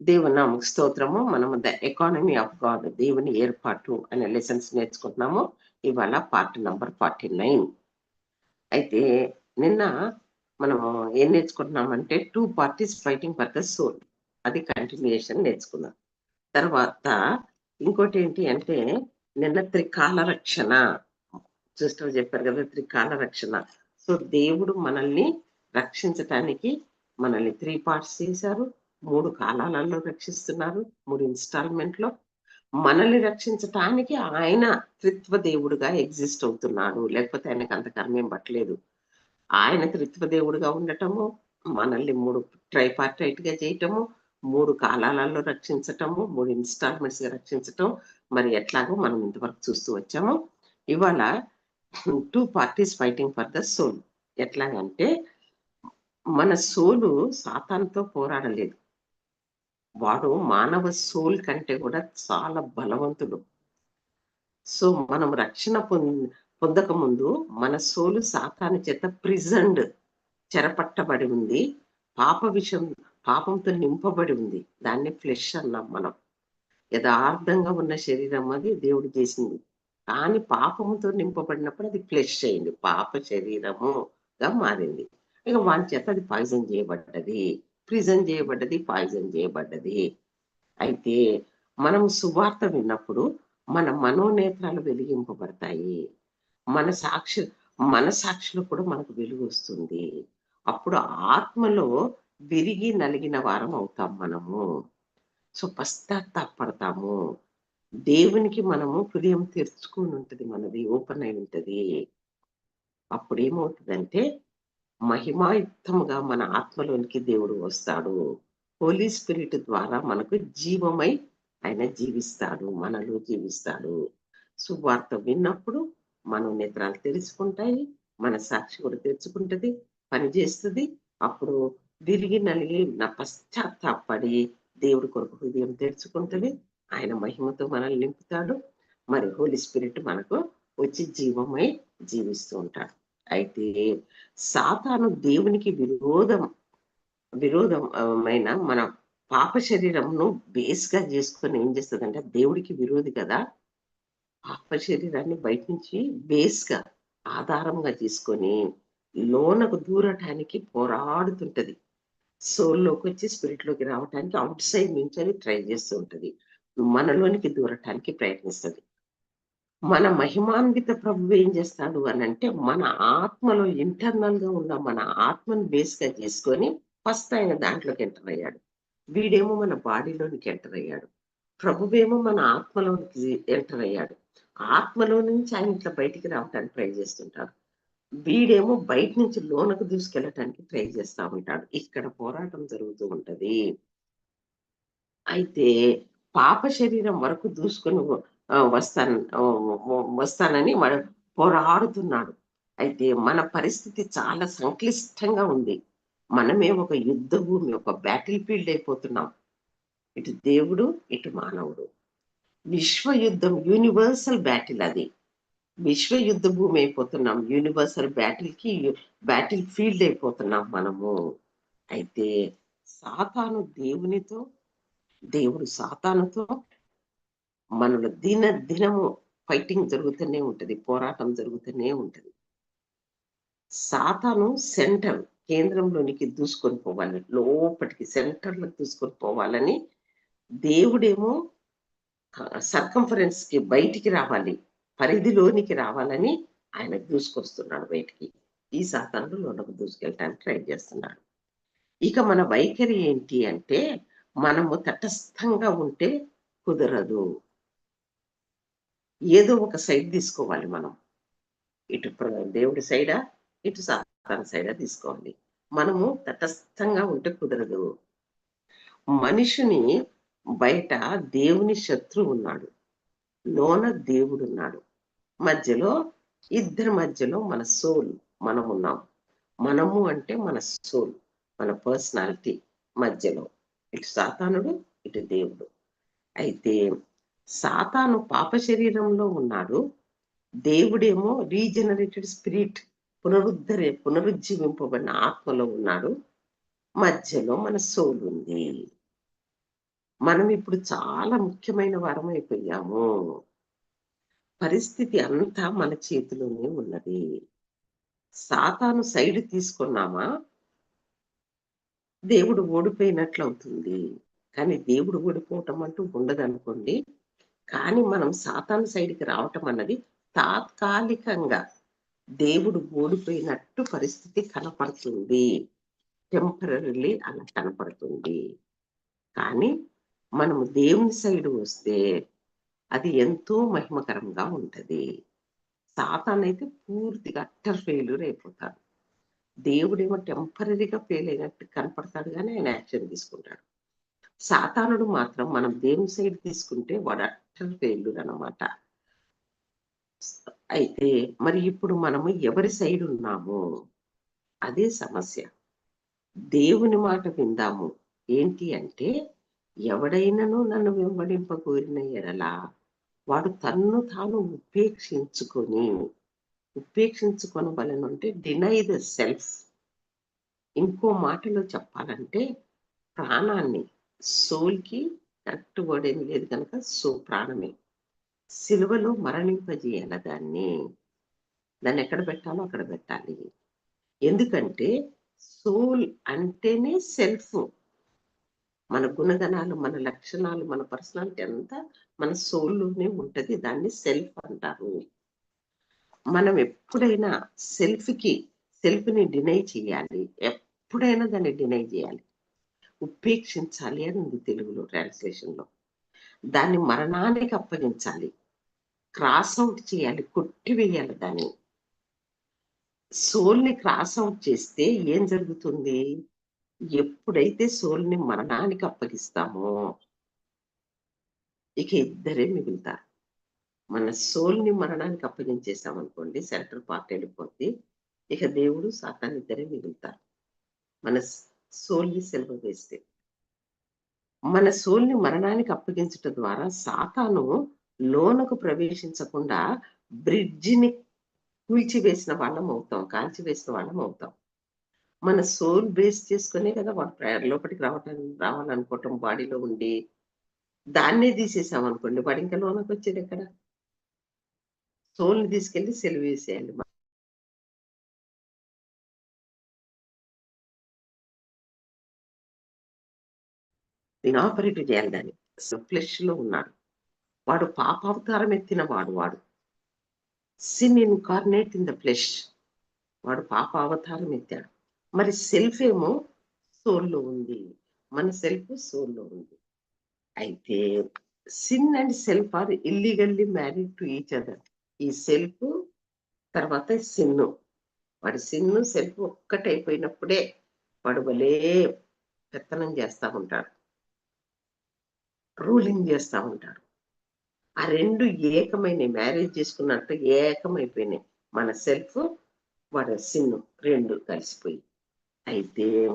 దేవుని నామకు స్తోత్రము. మనము ద ఎకానమీ ఆఫ్ గాడ్ దేవుని ఏర్పాటు అనే లెసన్స్ నేర్చుకుంటున్నాము. ఇవాళ పార్ట్ నంబర్ ఫార్టీ నైన్. అయితే నిన్న మనము ఏం నేర్చుకుంటున్నామంటే two parties fighting for the soul. అది కంటిన్యూషన్ నేర్చుకున్నాం తర్వాత ఇంకోటి ఏంటి అంటే నిన్న త్రికాల రక్షణ. సిస్టర్ చెప్పారు కదా త్రికాల రక్షణ. సో దేవుడు మనల్ని రక్షించటానికి మనల్ని త్రీ పార్ట్స్ చేశారు. మూడు కాలాలలో రక్షిస్తున్నారు. మూడు ఇన్స్టాల్మెంట్లో మనల్ని రక్షించటానికి ఆయన త్రిత్వ దేవుడుగా ఎగ్జిస్ట్ అవుతున్నాడు. లేకపోతే ఆయనకు అంత కర్మేం పట్టలేదు. ఆయన త్రిత్వ దేవుడుగా ఉండటము మనల్ని మూడు ట్రైపార్టైట్గా చేయటము మూడు కాలాలలో రక్షించటము మూడు ఇన్స్టాల్మెంట్స్గా రక్షించటం. మరి ఎట్లాగో మనం ఇంతవరకు చూస్తూ వచ్చాము. ఇవాళ two parties fighting for the soul. ఎట్లాగంటే మన సోలు సాతాన్తో పోరాడలేదు. వాడు మానవ సోల్ కంటే కూడా చాలా బలవంతుడు సో మనం రక్షణ పొందక ముందు మన సోలు సాతాను చేత ప్రిజండ్ చెరపట్టబడి ఉంది. పాప విషయం పాపంతో నింపబడి ఉంది. దాన్ని ఫ్లెష్ అన్నాం మనం. యథార్థంగా ఉన్న శరీరం అది దేవుడు చేసింది. కానీ పాపముతో నింపబడినప్పుడు అది ఫ్లెష్ అయింది. పాప శరీరముగా మారింది. ఇక వాని చేత అది పాయిజన్ చేయబడ్డది. ప్రిజన్ చేయబడ్డది పాయిజన్ చేయబడ్డది. అయితే మనం సువార్త విన్నప్పుడు మన మనోనేత్రాలు వెలిగింపబడతాయి. మన సాక్షి మన సాక్షిలో కూడా మనకు వెలుగు వస్తుంది. అప్పుడు ఆత్మలో విరిగి నలిగిన వారం అవుతాం మనము. సో పశ్చాత్తాపడతాము. దేవునికి మనము హృదయం తెరుచుకొని ఉంటది మనది ఓపెన్ అయి ఉంటది. అప్పుడు ఏమవుతుందంటే మహిమాయుక్తముగా మన ఆత్మలోనికి దేవుడు వస్తాడు. హోలీ స్పిరిట్ ద్వారా మనకు జీవమై ఆయన జీవిస్తాడు మనలో జీవిస్తాడు. సువార్త విన్నప్పుడు మనం నేత్రాలు తెలుసుకుంటాయి మన సాక్షి కూడా తెరుచుకుంటది పనిచేస్తుంది అప్పుడు తిరిగి నలిగి నా పశ్చాత్తాపడి దేవుడి కొరకు హృదయం తెరుచుకుంటది. ఆయన మహిమతో మనల్ని నింపుతాడు. మరి హోలీ స్పిరిట్ మనకు వచ్చి జీవమై జీవిస్తూ ఉంటాడు. అయితే సాతాను దేవునికి విరోధం విరోధమైన మన పాప శరీరంను బేస్గా చేసుకొని ఏం చేస్తుందంటే దేవుడికి విరోధి కదా. పాప శరీరాన్ని బయట నుంచి బేస్గా ఆధారంగా తీసుకొని లోనకు దూరటానికి పోరాడుతుంటది. సోల్లోకి వచ్చి స్పిరిట్లోకి రావటానికి అవుట్ సైడ్ నుంచి అది ట్రై చేస్తూ ఉంటది. మనలోనికి దూరటానికి ప్రయత్నిస్తుంది. మన మహిమాన్విత ప్రభు ఏం చేస్తాడు అని అంటే మన ఆత్మలో ఇంటర్నల్గా ఉన్న మన ఆత్మను బేస్గా చేసుకొని ఫస్ట్ ఆయన దాంట్లోకి ఎంటర్ అయ్యాడు. వీడేమో మన బాడీలోనికి ఎంటర్ అయ్యాడు. ప్రభువేమో మన ఆత్మలోనికి ఎంటర్ అయ్యాడు. ఆత్మలో నుంచి ఆయన ఇట్లా బయటికి రావడానికి ట్రై చేస్తుంటాడు. వీడేమో బయట నుంచి లోనకు దూసుకెళ్ళటానికి ట్రై చేస్తా ఉంటాడు. ఇక్కడ పోరాటం జరుగుతూ ఉంటది. అయితే పాప శరీరం వరకు దూసుకొని వస్తాను వస్తానని మన పోరాడుతున్నాడు. అయితే మన పరిస్థితి చాలా సంక్లిష్టంగా ఉంది. మనమే ఒక యుద్ధ భూమి ఒక బ్యాటిల్ ఫీల్డ్ అయిపోతున్నాం. ఇటు దేవుడు ఇటు మానవుడు. విశ్వ యుద్ధం యూనివర్సల్ బ్యాటిల్ అది. విశ్వ యుద్ధ భూమి అయిపోతున్నాం. యూనివర్సల్ బ్యాటిల్కి బ్యాటిల్ ఫీల్డ్ అయిపోతున్నాం మనము. అయితే సాతాను దేవునితో దేవుడు సాతానుతో మనలో దిన దినము ఫైటింగ్ జరుగుతూనే ఉంటుంది పోరాటం జరుగుతూనే ఉంటుంది. సాతాను సెంటర్ కేంద్రంలోనికి దూసుకొని పోవాలి లోపలికి సెంటర్లో దూసుకొని పోవాలని దేవుడేమో సర్కంఫరెన్స్కి బయటికి రావాలి పరిధిలోనికి రావాలని ఆయన దూసుకొస్తున్నాడు బయటికి. ఈ సాతాను లోనకు దూసుకెళ్ళటానికి ట్రై చేస్తున్నాడు. ఇక మన వైఖరి ఏంటి అంటే మనము తటస్థంగా ఉంటే కుదరదు. ఏదో ఒక సైడ్ తీసుకోవాలి మనం. ఇటు దేవుడి సైడా ఇటు సాతాన సైడా తీసుకోవాలి. మనము తటస్థంగా ఉంటే కుదరదు. మనిషిని బయట దేవుని శత్రువు ఉన్నాడు. లోన దేవుడు ఉన్నాడు. మధ్యలో ఇద్దరి మధ్యలో మన సోల్ మనం ఉన్నాం. మనము అంటే మన సోల్ మన పర్సనాలిటీ మధ్యలో. ఇటు సాతానుడు ఇటు దేవుడు. అయితే సాతాను పాప శరీరంలో ఉన్నాడు. దేవుడేమో రీజనరేటెడ్ స్పిరిట్ పునరుద్ధరే పునరుజ్జీవింపబడిన ఆత్మలో ఉన్నాడు. మధ్యలో మన సోల్ ఉంది. మనం ఇప్పుడు చాలా ముఖ్యమైన వారం అయిపోయాము. పరిస్థితి అంతా మన చేతిలోనే ఉన్నది. సాతాను సైడ్ తీసుకున్నామా? దేవుడు ఓడిపోయినట్లు అవుతుంది. కానీ దేవుడు ఓడిపోవటం అంటూ ఉండదనుకోండి. కానీ మనం సాతాను సైడ్కి రావటం అన్నది తాత్కాలికంగా దేవుడు ఓడిపోయినట్టు పరిస్థితి కనపడుతుంది. టెంపరీ అలా కనపడుతుంది. కానీ మనము దేవుని సైడ్ వస్తే అది ఎంతో మహిమకరంగా ఉంటది. సాతాన్ అయితే పూర్తిగా అట్టర్ ఫెయిల్యూర్ అయిపోతాడు. దేవుడేమో టెంపరీగా ఫెయిల్ అయినట్టు కనపడతాడు కానీ ఆయన యాక్షన్ తీసుకుంటాడు. సాతానుడు మాత్రం మనం దేవుని సైడ్ తీసుకుంటే వాడు ఫెయిల్యూర్ అనమాట అయితే మరి ఇప్పుడు మనము ఎవరి సైడ్ ఉన్నాము అదే సమస్య. దేవుని మాట విందాము. ఏంటి అంటే ఎవడైనను నన్ను వెంబడింప కోరిన ఎడలా వాడు తన్ను తాను ఉపేక్షించుకొని ఉపేక్షించుకొనవలనంటే డినై ద సెల్ఫ్ ఇంకో మాటలో చెప్పాలంటే ప్రాణాన్ని సోల్కి కరెక్ట్ వర్డ్ ఏం లేదు కనుక సో ప్రాణమే. సిలువలో మరణింపజేయాల దాన్ని దాన్ని ఎక్కడ పెట్టాలో అక్కడ పెట్టాలి. ఎందుకంటే సోల్ అంటేనే సెల్ఫ్. మన గుణగణాలు మన లక్షణాలు మన పర్సనాలిటీ అంతా మన సోల్లోనే ఉంటది. దాన్ని సెల్ఫ్ అంటారు. మనం ఎప్పుడైనా సెల్ఫ్కి సెల్ఫ్ని డినై చేయాలి. ఎప్పుడైనా దాన్ని డినై చేయాలి. ఉపేక్షించాలి అని ఉంది తెలుగులో ట్రాన్స్లేషన్లో దాన్ని మరణానికి అప్పగించాలి. క్రాస్ అవుట్ చేయాలి కొట్టివేయాలి దాన్ని. సోల్ని క్రాస్ అవుట్ చేస్తే ఏం జరుగుతుంది? ఎప్పుడైతే సోల్ని మరణానికి అప్పగిస్తామో ఇక ఇద్దరే మిగులుతారు. మన సోల్ని మరణానికి అప్పగించేసాం అనుకోండి పార్ట్ వెళ్ళిపోతే ఇక దేవుడు సాతాన్ ఇద్దరే మిగులుతారు. మన సోల్ని సెలవు వేస్తే. మన సోల్ని మరణానికి అప్పగించటం ద్వారా సాతాను లోనకు ప్రవేశించకుండా బ్రిడ్జిని కూల్చివేసిన వాళ్ళం అవుతాం కాల్చివేసిన వాళ్ళం అవుతాం. మన సోల్ బేస్ చేసుకునే కదా వాడు ప్రేయర్ లోపలికి రావటానికి రావాలనుకోవటం బాడీలో ఉండి దాన్నే తీసేసాం అనుకోండి వాడు ఇంకా లోనకు వచ్చేది ఎక్కడ? సోల్ని తీసుకెళ్ళి సెలవు వేసేయాలి. నేను ఆపరేట్ చేయాలి దాన్ని ఫ్లెష్లో ఉన్నాడు. వాడు పాపావతారం ఎత్తిన వాడు వాడు. Sin incarnate in the flesh వాడు పాప అవతారం ఎత్తాడు. మరి సెల్ఫ్ ఏమో సోల్లో ఉంది. మన సెల్ఫ్ సోల్లో ఉంది. అయితే sin and self are illegally married to each other ఈ సెల్ఫ్ తర్వాత సిన్ను వాడి సిన్ను సెల్ఫ్ ఒక్కటైపోయినప్పుడే వాడు భలే పెత్తనం చేస్తా ఉంటాడు. రూలింగ్ చేస్తూ ఉంటారు. ఆ రెండు ఏకమైన మ్యారేజ్ చేసుకున్నట్టు ఏకమైపోయినాయి మన సెల్ఫ్ వాడ సిన్ను రెండు కలిసిపోయి. అయితే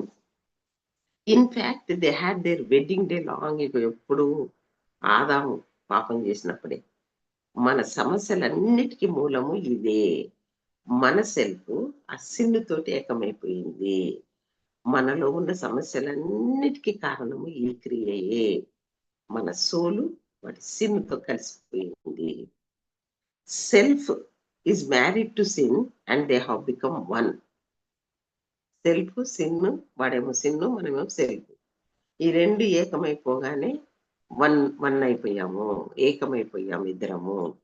in fact they had their wedding day long ఇక ఎప్పుడు ఆదాము పాపం చేసినప్పుడే. మన సమస్యలన్నిటికీ మూలము ఇదే. మన సెల్ఫ్ ఆ సిన్నుతోటి ఏకమైపోయింది. మనలో ఉన్న సమస్యలన్నిటికీ కారణము ఈ క్రియయే. మన సోలు వాటి సిన్తో కలిసిపోయింది. Self is married to sin and they have become one self sin వాడేమో సిన్ను మనమేమో సెల్ఫ్ ఈ రెండు ఏకమైపోగానే వన్ వన్ అయిపోయాము ఏకమైపోయాము ఇద్దరము.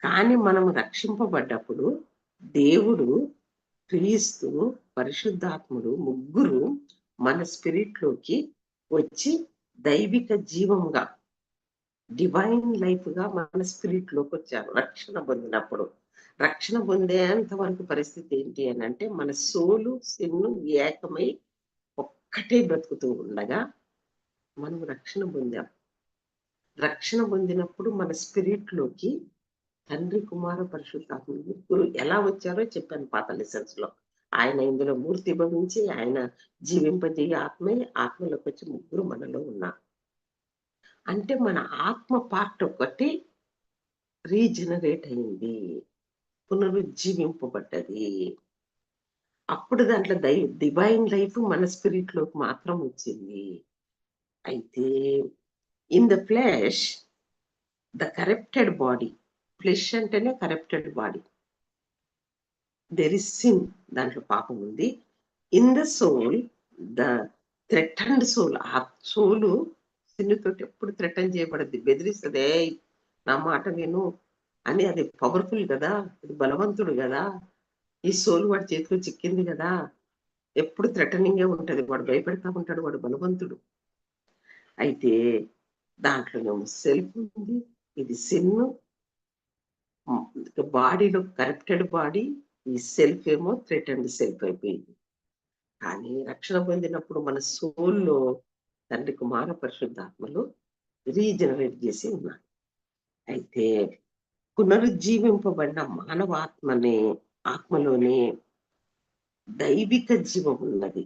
కానీ మనం రక్షింపబడ్డప్పుడు దేవుడు క్రీస్తు పరిశుద్ధాత్ముడు ముగ్గురు మన స్పిరిట్లోకి వచ్చి దైవిక జీవముగా డివైన్ లైఫ్గా మన స్పిరిట్లోకి వచ్చారు. రక్షణ పొందినప్పుడు. రక్షణ పొందేంత వరకు పరిస్థితి ఏంటి అని అంటే మన సోలు సిన్ను ఏకమై ఒక్కటే బ్రతుకుతూ ఉండగా మనం రక్షణ పొందాం. రక్షణ పొందినప్పుడు మన స్పిరిట్లోకి తండ్రి కుమార పరిశుద్ధాత్మ ముగ్గురు ఎలా వచ్చారో చెప్పాను పాత లెసన్స్లో. ఆయన ఇందులో మూర్తి భవించి ఆయన జీవింపజేయ ఆత్మే ఆత్మలోకి వచ్చి ముగ్గురు మనలో ఉన్నారు. అంటే మన ఆత్మ పార్ట్ ఒకటి రీజనరేట్ అయింది పునరుజ్జీవింపబడ్డది. అప్పుడు దాంట్లో దై డివైన్ లైఫ్ మన స్పిరిట్లోకి మాత్రం వచ్చింది. అయితే in the flesh the corrupted body flesh అంటేనే corrupted body there is sin దాంట్లో పాపం ఉంది. In the soul the threatened soul ఆ సోలు సిన్నుతోటి ఎప్పుడు థ్రెటన్ చేయబడద్ది. బెదిరిస్తుంది నా మాట నేను అని అది పవర్ఫుల్ కదా అది బలవంతుడు కదా ఈ సోల్ వాడి చేతిలో చిక్కింది కదా ఎప్పుడు థ్రెటనింగే ఉంటుంది. వాడు భయపెడతా ఉంటాడు వాడు బలవంతుడు. అయితే దాంట్లోనేమో సెల్ఫ్ ఉంది ఇది సిన్ను బాడీలో కరప్టెడ్ బాడీ ఈ సెల్ఫ్ ఏమో థ్రెటన్డ్ సెల్ఫ్ అయిపోయింది. కానీ రక్షణ పొందినప్పుడు మన సోల్లో తండ్రి కుమార పరిశుద్ధాత్మలు రీజనరేట్ చేసి ఉన్నారు. అయితే పునరుజ్జీవింపబడిన మానవాత్మనే ఆత్మలోనే దైవిక జీవం ఉన్నది.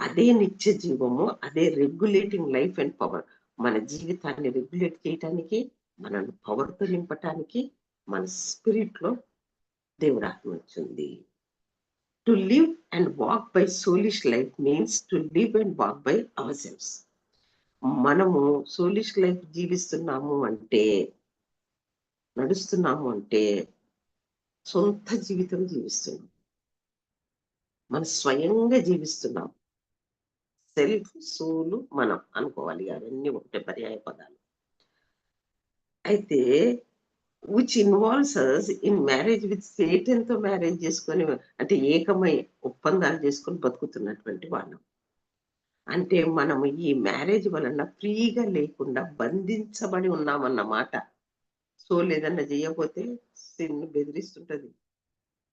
అదే నిత్య జీవము అదే రెగ్యులేటింగ్ లైఫ్ అండ్ పవర్ మన జీవితాన్ని రెగ్యులేట్ చేయటానికి మనను పవర్తో నింపటానికి మన స్పిరిట్లో దేవుడు ఆత్మ వచ్చింది. To live and walk by soulish life means to live and walk by our selves మనము సోలిష్ లైఫ్ జీవిస్తున్నాము అంటే నడుస్తున్నాము అంటే సొంత జీవితం జీవిస్తున్నాం. మనం స్వయంగా జీవిస్తున్నాం. సెల్ఫ్ సోలు మనం అనుకోవాలి. అవన్నీ ఒకటే పర్యాయ పదాలు. అయితే which involves us in marriage with సేటన్తో marriage చేసుకొని అంటే ఏకమై ఒప్పందాలు చేసుకొని బతుకుతున్నటువంటి వాళ్ళం. అంటే మనము ఈ మ్యారేజ్ వలన ఫ్రీగా లేకుండా బంధించబడి ఉన్నామన్నమాట సో లేదన్నా చేయకపోతే సిన్ను బెదిరిస్తుంటది.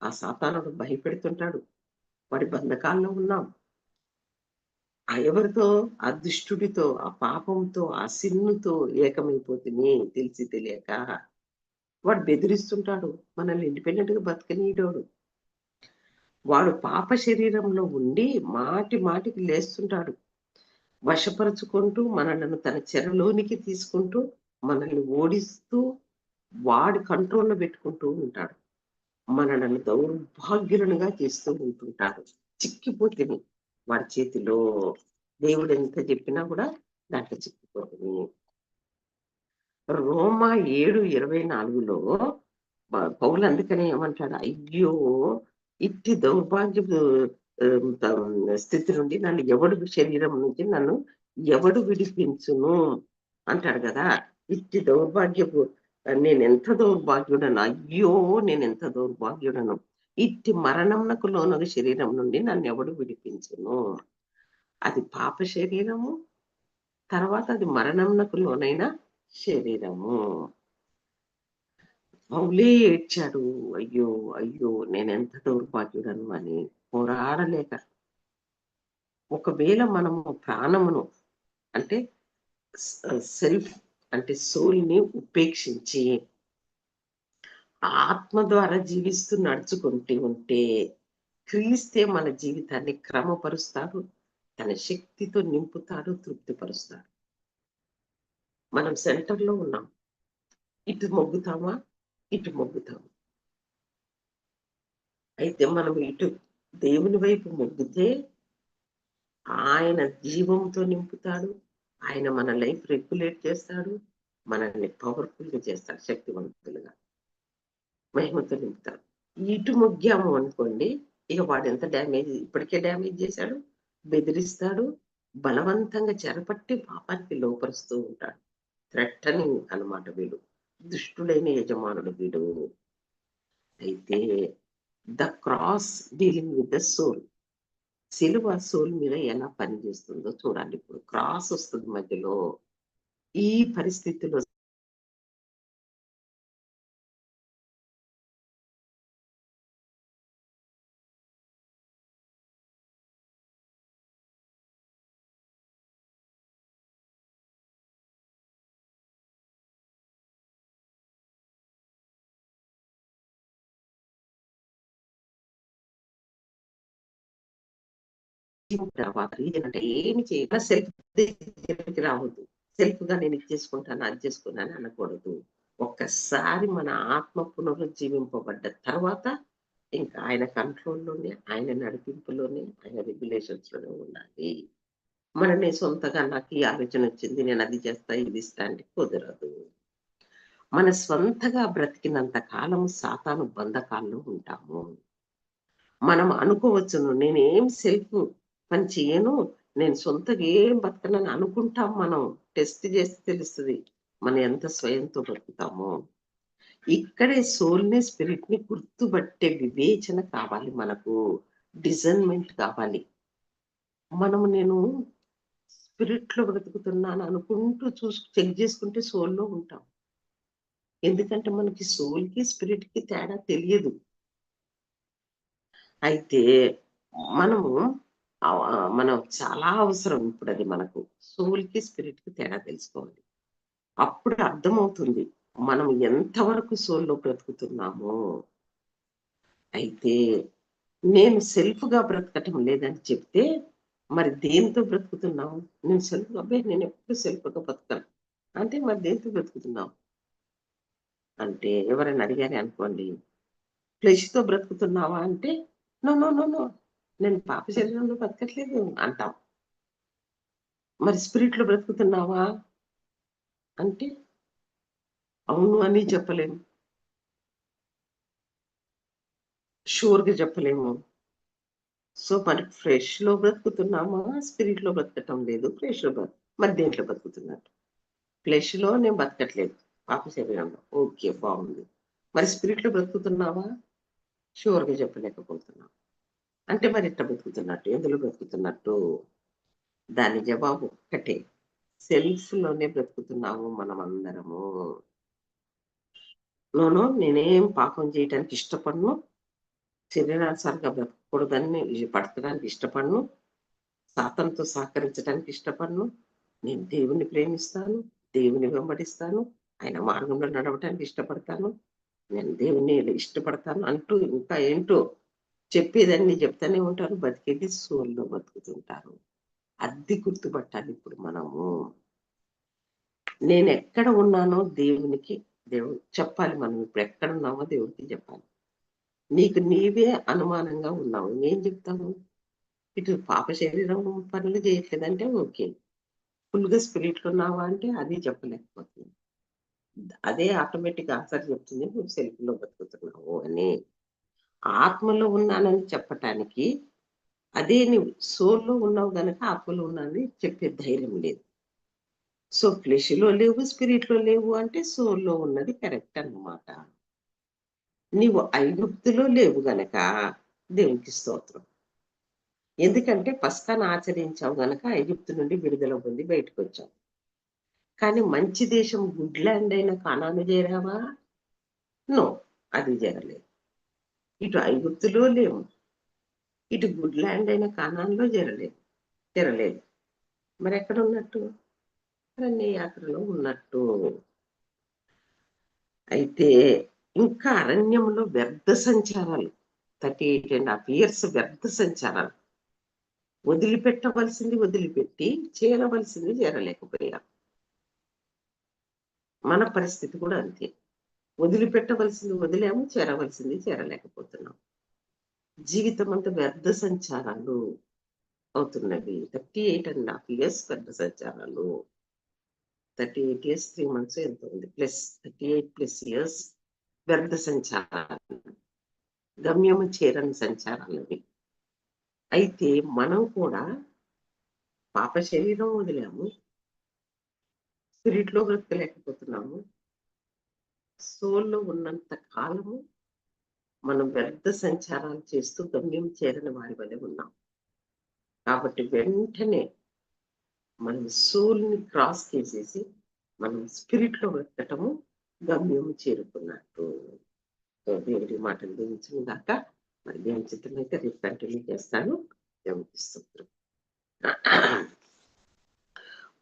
ఆ సాతానుడు భయపెడుతుంటాడు. వాడి బంధకాల్లో ఉన్నాం. ఆ ఎవరితో? ఆ దుష్టుడితో ఆ పాపంతో ఆ సిన్నుతో ఏకమైపోతుంది తెలిసి తెలియక వాడు బెదిరిస్తుంటాడు మనల్ని ఇండిపెండెంట్గా బతకనీయడోడు వాడు పాప శరీరంలో ఉండి మాటి మాటికి లేస్తుంటాడు. వశపరుచుకుంటూ మనలను తన చెరలోనికి తీసుకుంటూ మనల్ని ఓడిస్తూ వాడి కంట్రోల్లో పెట్టుకుంటూ ఉంటాడు. మనలను దౌర్భాగ్యులనుగా చేస్తూ ఉంటుంటాడు. చిక్కిపోతుంది వాడి చేతిలో దేవుడు ఎంత చెప్పినా కూడా దాంట్లో చిక్కిపోతుంది రోమా ఏడు ఇరవై నాలుగులో పౌలు అందుకనే ఏమంటాడు అయ్యో ఇట్టి దౌర్భాగ్య స్థితి నుండి నన్ను ఎవడు శరీరం నుంచి నన్ను ఎవడు విడిపించును? అంటాడు కదా. ఇట్టి దౌర్భాగ్యపు నేను ఎంత దౌర్భాగ్యుడను? అయ్యో నేను ఎంత దౌర్భాగ్యుడను? ఇట్టి మరణంనకు లోనగు శరీరం నుండి నన్ను ఎవడు విడిపించును? అది పాప శరీరము తర్వాత అది మరణంనకు లోనైనా శరీరము. పౌలే ఏడ్చాడు అయ్యో అయ్యో నేనెంత దౌర్భాగ్యుడను అని పోరాడలేక. ఒకవేళ మనము ప్రాణమును అంటే సెల్ఫ్ అంటే సోల్ని ఉపేక్షించి ఆత్మ ద్వారా జీవిస్తూ నడుచుకుంటూ ఉంటే క్రీస్తే మన జీవితాన్ని క్రమపరుస్తాడు తన శక్తితో నింపుతాడు తృప్తిపరుస్తాడు. మనం సెంటర్లో ఉన్నాం. ఇటు మొగ్గుతామా? ఇటు మొగ్గుతాము? అయితే మనం ఇటు దేవుని వైపు మొగ్గితే ఆయన జీవంతో నింపుతాడు. ఆయన మన లైఫ్ రెగ్యులేట్ చేస్తాడు. మనల్ని పవర్ఫుల్గా చేస్తాడు. శక్తివంతులుగా మహిమతో నింపుతాడు. ఇటు మొగ్గాము అనుకోండి ఇక వాడు ఎంత డ్యామేజ్ ఇప్పటికే డ్యామేజ్ చేశాడు బెదిరిస్తాడు బలవంతంగా చెరపట్టి పాపానికి లోపరుస్తూ ఉంటాడు. థ్రెటనింగ్ అన్నమాట వీడు. దుష్టుడైన యజమానుడు వీడు. అయితే the cross dealing with the soul. సిలువ సోల్ మీద ఎలా పనిచేస్తుందో చూడండి. ఇప్పుడు క్రాస్ వస్తుంది మధ్యలో. ఈ పరిస్థితిలో తర్వాత అంటే ఏమి చేయాలి సెల్ఫ్ రావద్దు. సెల్ఫ్గా నేను ఇది చేసుకుంటాను అది చేసుకున్నాను అనకూడదు. ఒక్కసారి మన ఆత్మ పునరుజ్జీవింపబడ్డ తర్వాత ఇంకా ఆయన కంట్రోల్లోనే ఆయన నడిపింపులోనే ఆయన రెగ్యులేషన్స్లోనే ఉండాలి. మననే సొంతగా నాకు ఈ ఆలోచన వచ్చింది నేను అది చేస్తా ఇది ఇస్తా అంటే కుదరదు. మన స్వంతగా బ్రతికినంత కాలం సాతాను బంధకాల్లో ఉంటాము. మనం అనుకోవచ్చును నేనేం సెల్ఫ్ పని చేయను. నేను సొంతగా ఏం బతకనని అనుకుంటాం మనం. టెస్ట్ చేస్తే తెలుస్తుంది మనం ఎంత స్వయంతో బతుకుతామో. ఇక్కడే సోల్ని స్పిరిట్ని గుర్తుపట్టే వివేచన కావాలి మనకు. డిజైన్మెంట్ కావాలి. మనము నేను స్పిరిట్లో బ్రతుకుతున్నాను అనుకుంటూ చూసు చెక్ చేసుకుంటే సోల్లో ఉంటాం. ఎందుకంటే మనకి సోల్కి స్పిరిట్కి తేడా తెలియదు. అయితే మనము మనం చాలా అవసరం ఇప్పుడు అది మనకు. సోల్కి స్పిరిట్కి స్పిరిట్కి తేడా తెలుసుకోవాలి. అప్పుడు అర్థమవుతుంది. మనం ఎంతవరకు సోల్లో బ్రతుకుతున్నామో. అయితే నేను సెల్ఫ్గా బ్రతకటం లేదని చెప్తే మరి దేంతో బ్రతుకుతున్నావు? నేను సెల్ఫ్ అబ్బాయి నేను ఎప్పుడు సెల్ఫ్గా బ్రతకను. అంటే మరి దేంతో బ్రతుకుతున్నావు? అంటే ఎవరైనా అడిగారే అనుకోండి ఫ్లెష్తో బ్రతుకుతున్నావా? అంటే నో నో నో నో నేను పాప శరీరంలో బతకట్లేదు అంటాం. మరి స్పిరిట్లో బ్రతుకుతున్నావా? అంటే అవును అని చెప్పలేము. షూర్గా చెప్పలేము. సో మరి ఫ్రెష్లో బ్రతుకుతున్నామా? స్పిరిట్లో బ్రతకటం లేదు ఫ్రెష్లో లో మరి దేంట్లో బ్రతుకుతున్నట్టు ఫ్లెష్లో నేను బతకట్లేదు పాప శరీరంలో. ఓకే బాగుంది. మరి స్పిరిట్లో బ్రతుకుతున్నావా? షూర్గా చెప్పలేకపోతున్నావు అంటే మరి ఇట్లా బ్రతుకుతున్నట్టు? ఎందులో బ్రతుకుతున్నట్టు? దాని జవాబు ఒక్కటే. సెల్ఫ్లోనే బ్రతుకుతున్నాము మనం అందరము నోను నేనేం పాపం చేయటానికి ఇష్టపడను. శరీరానుసారంగా బ్రతకూడదని పడతడానికి ఇష్టపడను. సాతంతో సహకరించడానికి ఇష్టపడను. నేను దేవుని ప్రేమిస్తాను దేవుని వెంబడిస్తాను. ఆయన మార్గంలో నడవటానికి ఇష్టపడతాను. నేను దేవుని ఇష్టపడతాను అంటూ ఇంకా ఏంటో చెప్పేదాన్ని చెప్తానే ఉంటారు. బతికేది సోల్లో బతుకుతుంటారు. అద్దె గుర్తుపట్టాలి ఇప్పుడు మనము. నేను ఎక్కడ ఉన్నానో దేవునికి దేవుడు చెప్పాలి మనం. ఇప్పుడు ఎక్కడ ఉన్నామో దేవుడికి చెప్పాలి. నీకు నీవే అనుమానంగా ఉన్నావు. ఏం చెప్తాము ఇటు పాప శరీరం పనులు చేయట్లేదంటే ఓకే. ఫుల్గా స్పిరిట్లు ఉన్నావా అంటే అది చెప్పలేకపోతుంది. అదే ఆటోమేటిక్ ఆన్సర్ చెప్తుంది. నువ్వు సెల్ఫ్లో బతుకుతున్నావు అని. ఆత్మలో ఉన్నానని చెప్పటానికి అదే నువ్వు సోల్లో ఉన్నావు గనక ఆత్మలో ఉన్నానని చెప్పే ధైర్యం లేదు. సో ఫ్లెష్లో లేవు స్పిరిట్లో లేవు అంటే సోల్లో ఉన్నది కరెక్ట్ అన్నమాట. నీవు ఐగుప్తులో లేవు గనక దేవునికి స్తోత్రం. ఎందుకంటే పస్కాను ఆచరించావు గనక ఐగుప్తు నుండి విడుదల పొంది బయటకు వచ్చావు. కానీ మంచి దేశం గుడ్ ల్యాండ్ అయిన కానాను చేరావా? నో అది జరలేదు ఇటు ఐగుప్తులో లేవు. ఇటు గుడ్ ల్యాండ్ అయిన కానాన్లో చేరలేదు చేరలేదు మరి ఎక్కడ ఉన్నట్టు. అరణ్య యాత్రలో ఉన్నట్టు అయితే ఇంకా అరణ్యంలో వ్యర్థ సంచారాలు thirty eight and half years వ్యర్థ సంచారాలు. వదిలిపెట్టవలసింది వదిలిపెట్టి చేరవలసింది చేరలేకపోయా మన పరిస్థితి కూడా అంతే. వదిలిపెట్టవలసింది వదిలేము చేరవలసింది చేరలేకపోతున్నాం. జీవితం అంతా వ్యర్థ సంచారాలు అవుతున్నవి. Thirty eight and half years వ్యర్థ సంచారాలు. Thirty eight years three months ఎంత ఉంది. Plus thirty eight plus years వ్యర్థ సంచారాలు. గమ్యము చేరని సంచారాలవి అయితే మనం కూడా పాప శరీరం వదిలాము. స్పిరిట్లో బ్రతకలేకపోతున్నాము. సోల్లో ఉన్నంత కాలము మనం వ్యర్థ సంచారాలు చేస్తూ గమ్యం చేరని వారి వలె ఉన్నాం. కాబట్టి వెంటనే మనం సోల్ని క్రాస్ చేసేసి మనం స్పిరిట్లో గమ్యం గమ్యము చేరుకున్నట్టు దేవుడి మాటలు దీవించిన దాకా మరి దేవుని చిత్రం అయితే రేపు కంటిన్యూ చేస్తాను. దేవునికి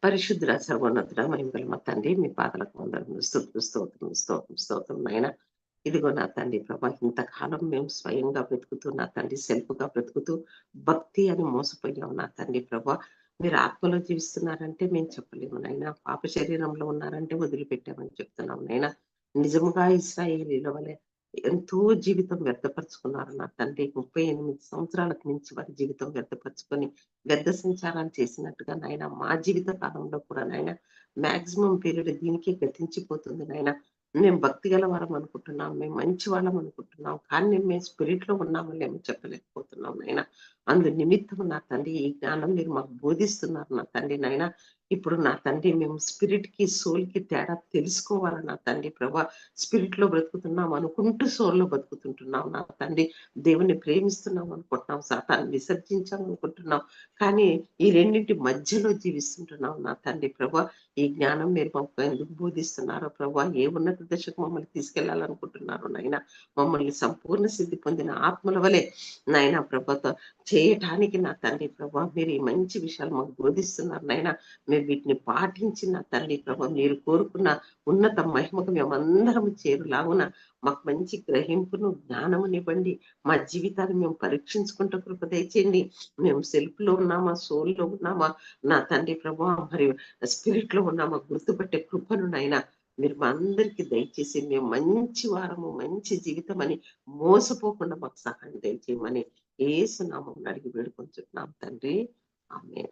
పరిశుద్ధుల సర్వోన్నతుడ మహిమగల తండ్రి మీ పాదలకు వందరం స్తోత్రం స్తోత్రం స్తోత్రం స్తోత్రం అయినా ఇదిగో నా తండ్రి ప్రభా ఇంతకాలం మేము స్వయంగా బ్రతుకుతూ నా తండ్రి సెల్ఫ్గా బ్రతుకుతూ భక్తి అని మోసపోయాం నా తండ్రి ప్రభా. మీరు ఆత్మలో జీవిస్తున్నారంటే మేము చెప్పలేము నైనా పాప శరీరంలో ఉన్నారంటే వదిలిపెట్టామని చెప్తున్నాం నైనా నిజముగా ఇస్రాయేలీల వలె ఎంతో జీవితం వ్యర్థపరుచుకున్నారు నా తండ్రి. ముప్పై ఎనిమిది సంవత్సరాలకు మించి వారి జీవితం వ్యర్థపరుచుకొని వ్యర్థ సంచారాలు చేసినట్టుగా నాయన మా జీవిత కాలంలో కూడా నాయన మాక్సిమం పీరియడ్ దీనికే గతించిపోతుంది నాయన. మేము భక్తి గల వారం అనుకుంటున్నాం మేము మంచి వాళ్ళం అనుకుంటున్నాం కానీ మేము స్పిరిట్లో ఉన్నామని లేమో చెప్పలేకపోతున్నాం నాయన. అందు నిమిత్తం నా తండ్రి ఈ జ్ఞానం మీరు మాకు బోధిస్తున్నారు నా తండ్రి నాయన. ఇప్పుడు నా తండ్రి మేము స్పిరిట్కి సోల్కి తేడా తెలుసుకోవాలి నా తండ్రి ప్రభా? స్పిరిట్లో బ్రతుకుతున్నాం అనుకుంటూ సోల్లో బ్రతుకుతుంటున్నాం నా తండ్రి. దేవుని ప్రేమిస్తున్నాం అనుకుంటున్నాం సాతాన్ని విసర్జించాం అనుకుంటున్నాం. కానీ ఈ రెండింటి మధ్యలో జీవిస్తుంటున్నాం నా తండ్రి ప్రభా. ఈ జ్ఞానం మీరు మాకు ఎందుకు బోధిస్తున్నారో ప్రభా? ఏ ఉన్నత దశకు మమ్మల్ని తీసుకెళ్ళాలనుకుంటున్నారు నాయన? మమ్మల్ని సంపూర్ణ సిద్ధి పొందిన ఆత్మల వలె నాయన ప్రభతో చేయటానికి నా తండ్రి ప్రభా మీరు ఈ మంచి విషయాలు మాకు బోధిస్తున్నారు నాయన. మేము వీటిని పాటించి నా తండ్రి ప్రభా మీరు కోరుకున్న ఉన్నత మహిమకు మేమందరం చేరులాగున మాకు మంచి గ్రహింపును జ్ఞానమునివ్వండి మా జీవితాన్ని మేము పరీక్షించుకుంటూ కృప దయచేయండి. మేము సెల్ఫ్లో ఉన్నామా సోల్లో ఉన్నామా? నా తండ్రి ప్రభా మరియు స్పిరిట్లో ఉన్నామా? గుర్తుపట్టే కృపను నాయన మీరు మా అందరికి దయచేసి మేము మంచి వారము మంచి జీవితం అని మోసపోకుండా మాకు సహాయం దయచేయమని ఏసు నామం అడిగి వేడుకొంచున్నాం తండ్రి. ఆమె